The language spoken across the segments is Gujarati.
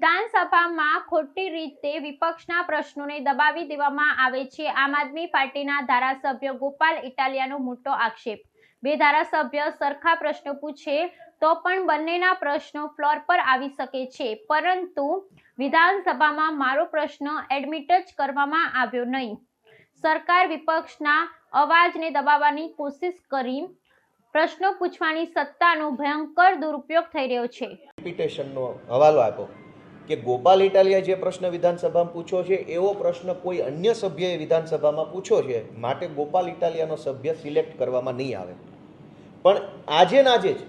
વિધાનસભામાં ખોટી રીતે વિપક્ષના પ્રશ્નોને દબાવી દેવામાં આવે છે. આમ આદમી પાર્ટીના ધારાસભ્ય ગોપાલ ઇટાલિયાનો મોટો આક્ષેપ. બે ધારાસભ્ય સરખા પ્રશ્નો પૂછે તો પણ બંનેના પ્રશ્નો ફ્લોર પર આવી શકે છે. પરંતુ વિધાનસભામાં મારો પ્રશ્ન એડમિટ જ કરવામાં આવ્યો નહીં. સરકાર વિપક્ષના અવાજને દબાવવાની કોશિશ કરી પ્રશ્નો પૂછવાની સત્તાનો ભયંકર દુરુપયોગ થઈ રહ્યો છે. હવાલો આપ્યો. કે ગોપાલ ઇટાલિયા જે પ્રશ્ન વિધાનસભામાં પૂછ્યો છે, એવો પ્રશ્ન કોઈ અન્ય સભ્યએ વિધાનસભામાં પૂછ્યો છે, માટે ગોપાલ ઇટાલિયાનો સભ્ય સિલેક્ટ કરવામાં નહીં આવે. પણ આજે ને આજે જ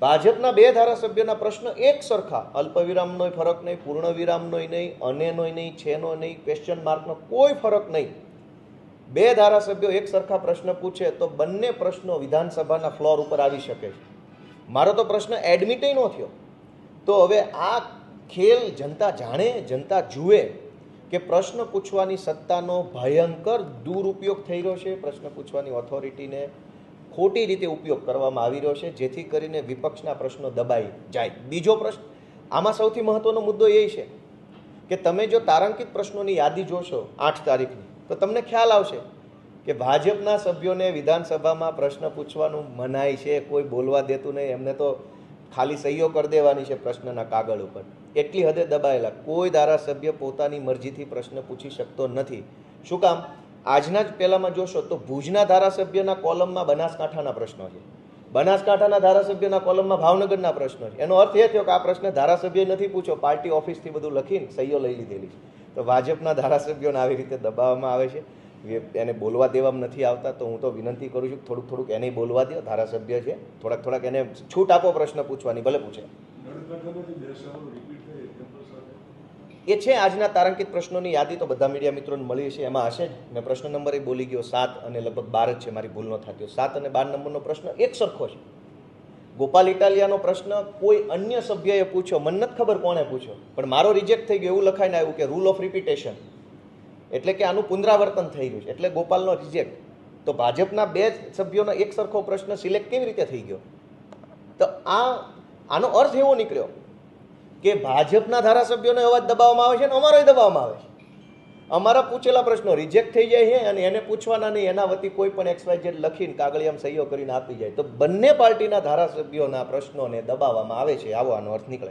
ભાજપના બે ધારાસભ્યના પ્રશ્ન એક સરખા. અલ્પવિરામનો ફરક નહીં પૂર્ણ વિરામનોય નહીં અનેનો નહીં છેનો નહીં ક્વેશ્ચન માર્કનો કોઈ ફરક નહીં. બે ધારાસભ્યો એક સરખા પ્રશ્ન પૂછે તો બંને પ્રશ્નો વિધાનસભાના ફ્લોર ઉપર આવી શકે છે. મારો તો પ્રશ્ન એડમિટય ન થયો. તો હવે આ ખેલ જનતા જાણે, જનતા જુએ કે પ્રશ્ન પૂછવાની સત્તાનો ભયંકર દુરુપયોગ થઈ રહ્યો છે. પ્રશ્ન પૂછવાની ઓથોરિટીને ખોટી રીતે ઉપયોગ કરવામાં આવી રહ્યો છે, જેથી કરીને વિપક્ષના પ્રશ્નો દબાઈ જાય. બીજો પ્રશ્ન, આમાં સૌથી મહત્વનો મુદ્દો એ છે કે તમે જો તારાંકિત પ્રશ્નોની યાદી જોશો આઠ તારીખની, તો તમને ખ્યાલ આવશે કે ભાજપના સભ્યોને વિધાનસભામાં પ્રશ્ન પૂછવાનું મનાય છે, કોઈ બોલવા દેતું નહીં, એમને તો ખાલી સહીઓ કરી દેવાની છે પ્રશ્નના કાગળ ઉપર. એટલી હદે દબાયેલા. કોઈ ધારાસભ્ય પોતાની મરજીથી પ્રશ્ન પૂછી શકતો નથી. શું કામ? આજના જ પહેલામાં જોશો તો ભુજના ધારાસભ્યના કોલમમાં બનાસકાંઠાના પ્રશ્નો છે. બનાસકાંઠાના ધારાસભ્યના કોલમમાં ભાવનગરના પ્રશ્નો છે. એનો અર્થ એ થયો કે આ પ્રશ્ન ધારાસભ્ય નથી પૂછ્યો, પાર્ટી ઓફિસથી બધું લખીને સહીઓ લઈ લીધેલી છે. તો ભાજપના ધારાસભ્યોને આવી રીતે દબાવવામાં આવે છે? એને બોલવા દેવામાં નથી આવતા તો હું તો વિનંતી કરું છું થોડુંક થોડુંક એને બોલવા દો ધારાસભ્ય છે. થોડાક થોડાક એને છૂટ આપો પ્રશ્ન પૂછવાની, ભલે પૂછે. એ છે આજના તારાંકિત પ્રશ્નોની યાદી, તો બધા મીડિયા મિત્રોને મળી છે એમાં હશે જ. મેં પ્રશ્ન નંબર એ બોલી ગયો, સાત અને લગભગ બાર જ છે, મારી ભૂલ ન થતી. સાત અને બાર નંબરનો પ્રશ્ન એક સરખો છે. ગોપાલ ઇટાલિયાનો પ્રશ્ન, કોઈ અન્ય સભ્યએ પૂછ્યો? મને નથી ખબર કોણે પૂછ્યો, પણ મારો રિજેક્ટ થઈ ગયો એવું લખાઈને આવ્યું કે રૂલ ઓફ રિપીટેશન એટલે કે આનું પુનરાવર્તન થઈ રહ્યું છે. એટલે ગોપાલનો રિજેક્ટ તો ભાજપના બે સભ્યોનો એક સરખો પ્રશ્ન સિલેક્ટ કેવી રીતે થઈ ગયો? તો આ, આનો અર્થ એવો નીકળ્યો કે ભાજપના ધારાસભ્યોને અવાજ દબાવવામાં આવે છે અને અમારોય દબાવવામાં આવે છે. અમારા પૂછેલા પ્રશ્નો રિજેક્ટ થઈ જાય છે અને એને પૂછવાના નહીં, એના વતી કોઈ પણ એક્સવાય ઝેડ લખીને કાગળિયામાં સહીઓ કરીને આપી જાય. તો બંને પાર્ટીના ધારાસભ્યોના પ્રશ્નોને દબાવવામાં આવે છે. આવો આનો અર્થ નીકળે.